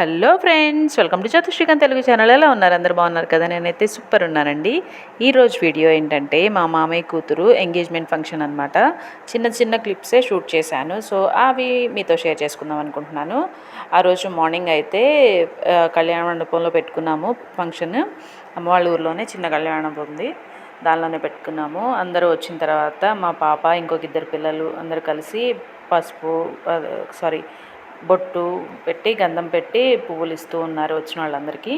Hello friends welcome to Chatushrikanth Telugu channel. ఎలా ఉన్నారు? అందరు బాగున్నారు కదా? నేనైతే సూపర్ ఉన్నానండి. ఈరోజు వీడియో ఏంటంటే మా మామయ్య కూతురు ఎంగేజ్మెంట్ ఫంక్షన్ అనమాట చిన్న చిన్న క్లిప్సే షూట్ చేశాను. సో అవి మీతో షేర్ చేసుకుందాం అనుకుంటున్నాను. ఆ రోజు మార్నింగ్ అయితే కళ్యాణ మండపంలో పెట్టుకున్నాము ఫంక్షన్. అమ్మ వాళ్ళ ఊర్లోనే చిన్న కళ్యాణం ఉంది. దానిలోనే పెట్టుకున్నాము. అందరూ వచ్చిన తర్వాత మా పాప ఇంకొక ఇద్దరు పిల్లలు అందరూ కలిసి పసుపు సారీ బొట్టు పెట్టి గంధం పెట్టి పువ్వులు ఇస్తూ ఉన్నారు వచ్చిన వాళ్ళందరికీ.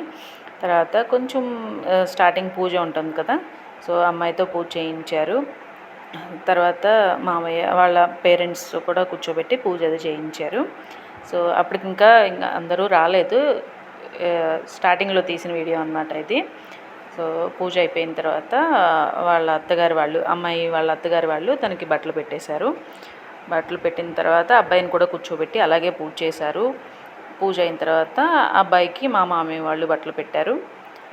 తర్వాత కొంచెం స్టార్టింగ్ పూజ ఉంటుంది కదా సో అమ్మాయితో పూజ చేయించారు. తర్వాత మామయ్య వాళ్ళ పేరెంట్స్ కూడా కూర్చోబెట్టి పూజ అది చేయించారు. సో అప్పటికి ఇంకా ఇంకా అందరూ రాలేదు. స్టార్టింగ్లో తీసిన వీడియో అన్నమాట ఇది. సో పూజ అయిపోయిన తర్వాత వాళ్ళ అత్తగారు వాళ్ళు అమ్మాయి వాళ్ళ అత్తగారి వాళ్ళు తనకి బట్టలు పెట్టేశారు. బట్టలు పెట్టిన తర్వాత అబ్బాయిని కూడా కూర్చోబెట్టి అలాగే పూజ చేశారు. పూజ అయిన తర్వాత అబ్బాయికి మా మామయ్య వాళ్ళు బట్టలు పెట్టారు.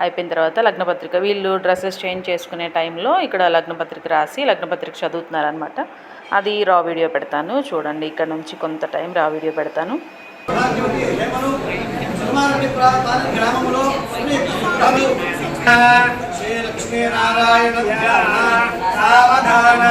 అయిపోయిన తర్వాత లగ్నపత్రిక వీళ్ళు డ్రెస్సెస్ చేంజ్ చేసుకునే టైంలో ఇక్కడ లగ్నపత్రిక రాసి లగ్నపత్రిక చదువుతున్నారనమాట అది రా వీడియో పెడతాను. చూడండి ఇక్కడ నుంచి కొంత టైం రా వీడియో పెడతాను. గ్రామంలో శ్రీ లక్ష్మీనారాయణ సావధాన.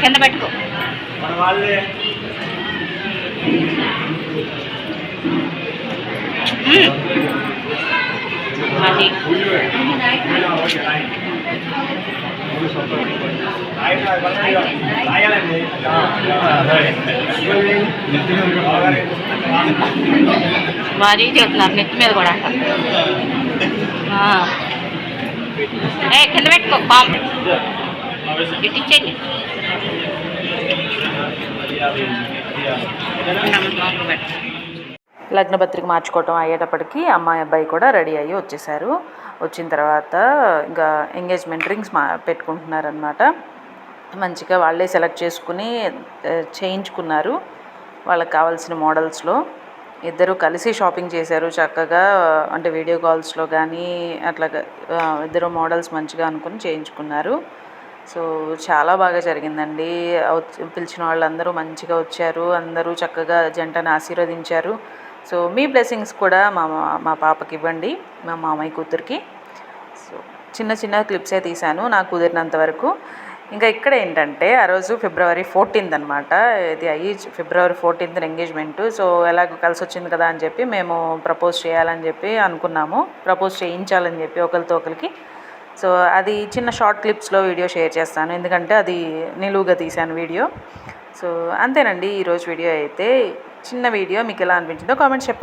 కింద పెట్టుకో. మన వాళ్ళే. అది. వారి చెబుతున్నారు నెత్తి మీద కూడా అంట ఆ. ఏ కింద పెట్టుకో పాము ఇటు ఇచ్చేయండి లోపల పెట్టు. లగ్నపత్రిక మార్చుకోవటం అయ్యేటప్పటికి అమ్మాయి అబ్బాయి కూడా రెడీ అయ్యి వచ్చేసారు వచ్చిన తర్వాత ఇంకా ఎంగేజ్మెంట్ రింగ్స్ మా పెట్టుకుంటున్నారనమాట మంచిగా వాళ్ళే సెలెక్ట్ చేసుకుని చేయించుకున్నారు వాళ్ళకి కావాల్సిన మోడల్స్లో. ఇద్దరు కలిసి షాపింగ్ చేశారు చక్కగా అంటే వీడియో కాల్స్లో కానీ అట్లా ఇద్దరు మోడల్స్ మంచిగా అనుకుని చేయించుకున్నారు. సో చాలా బాగా జరిగిందండి. పిలిచిన వాళ్ళందరూ మంచిగా వచ్చారు. అందరూ చక్కగా జంటను ఆశీర్వదించారు. సో మీ బ్లెస్సింగ్స్ కూడా మా మా- పాపకి ఇవ్వండి మా మామయ్య కూతురికి. సో చిన్న చిన్న క్లిప్సే తీశాను నాకు కుదిరినంత వరకు. ఇంకా ఇక్కడ ఏంటంటే ఆ రోజు ఫిబ్రవరి ఫోర్టీన్త్ అనమాట ఇది అయ్యి ఫిబ్రవరి ఫోర్టీన్త్ ఎంగేజ్మెంట్. సో ఎలాగో కలిసి వచ్చింది కదా అని చెప్పి మేము ప్రపోజ్ చేయాలని చెప్పి అనుకున్నాము. ప్రపోజ్ చేయించాలని చెప్పి ఒకరితో ఒకరికి. సో అది చిన్న షార్ట్ క్లిప్స్లో వీడియో షేర్ చేస్తాను. ఎందుకంటే అది నిలువుగా తీశాను వీడియో. సో అంతేనండి ఈరోజు వీడియో అయితే చిన్న వీడియో మీకు ఎలా అనిపించిందో కామెంట్ చెప్పండి.